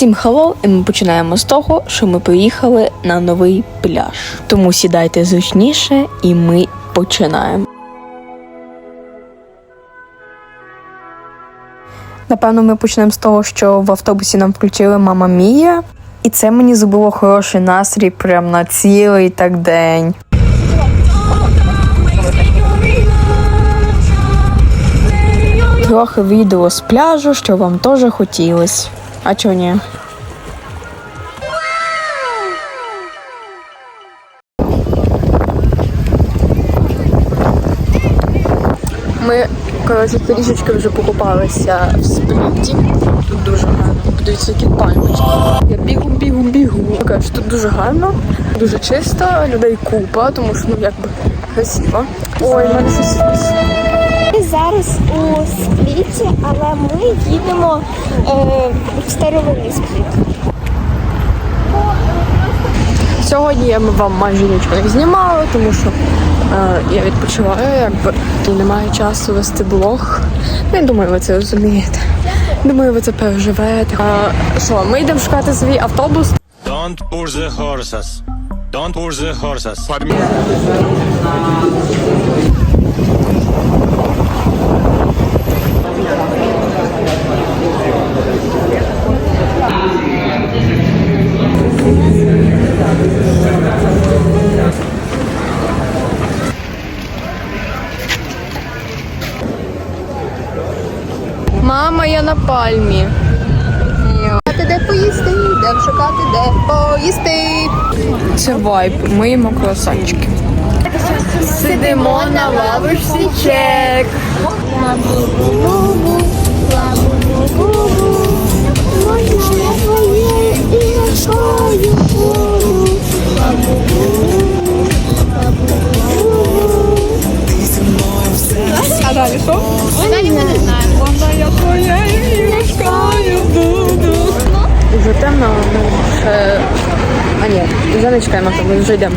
Всім хеллоу, і ми починаємо з того, що ми поїхали на новий пляж. Тому сідайте зручніше, і ми починаємо. Напевно, ми почнемо з того, що в автобусі нам включили Мама Мія, і це мені зробило хороший настрій прям на цілий так день. Трохи відео з пляжу, що вам теж хотілось. А чого ні? Ми, коротше, трішечки вже покупалися в спліті. Тут дуже гарно. Подивіться, які пальмочки. Я бігу, бігу, бігу. Коротше, тут дуже гарно, дуже чисто, людей купа, тому що ну якби красиво. Ой, в мене щось. Зараз у спліті, але ми їдемо е, в старовинний спліт. Сьогодні я вам майже нічого не знімала, тому що е, я відпочиваю, якби і немає часу вести блог. Ну, я думаю, ви це розумієте. Думаю, ви це переживете. Е, що, ми йдемо шукати свій автобус. Don't push the horses. Don't push the horses. Мама, я на пальмі. Де поїсти, йдемо шукати де поїсти. Це вайб. Ми їмо круасанчики. Сидимо на лавочці чек. пішов? Далі ми не знаємо. Вона я твоя іграшкою буду. Вже темно, ну, ще... А ні, вже не чекаємо, ми вже йдемо.